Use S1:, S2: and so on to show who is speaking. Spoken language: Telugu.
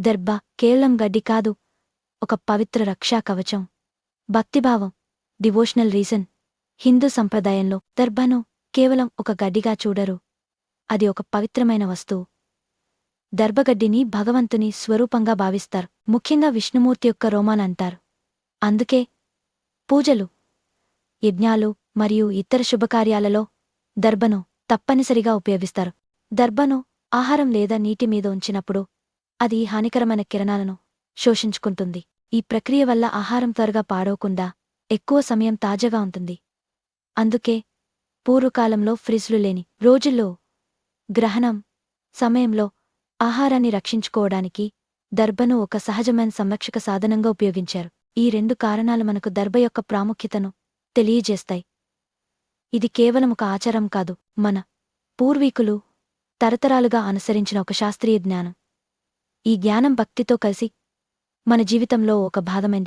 S1: దర్భ కేవలం గడ్డి కాదు ఒక పవిత్ర రక్షా కవచం. భక్తిభావం డివోషనల్ రీజన్. హిందూ సంప్రదాయంలో దర్భను కేవలం ఒక గడ్డిగా చూడరు. అది ఒక పవిత్రమైన వస్తువు. దర్భగడ్డిని భగవంతుని స్వరూపంగా భావిస్తారు. ముఖ్యంగా విష్ణుమూర్తి యొక్క రోమాన్ అంటారు. అందుకే పూజలు యజ్ఞాలు మరియు ఇతర శుభకార్యాలలో దర్భను తప్పనిసరిగా ఉపయోగిస్తారు. దర్భను ఆహారం లేదా నీటి మీద ఉంచినప్పుడు అది హానికరమైన కిరణాలను శోషించుకుంటుంది. ఈ ప్రక్రియ వల్ల ఆహారం త్వరగా పాడవకుండా ఎక్కువ సమయం తాజాగా ఉంటుంది. అందుకే పూర్వకాలంలో ఫ్రిజ్లు లేని రోజుల్లో గ్రహణం సమయంలో ఆహారాన్ని రక్షించుకోవడానికి దర్భను ఒక సహజమైన సంరక్షక సాధనంగా ఉపయోగించారు. ఈ రెండు కారణాలు మనకు దర్భ యొక్క ప్రాముఖ్యతను తెలియజేస్తాయి. ఇది కేవలం ఒక ఆచారం కాదు మన పూర్వీకులు తరతరాలుగా అనుసరించిన ఒక శాస్త్రీయ జ్ఞానం. ఈ జ్ఞానం భక్తితో కలిసి మన జీవితంలో ఒక భాగమైంది.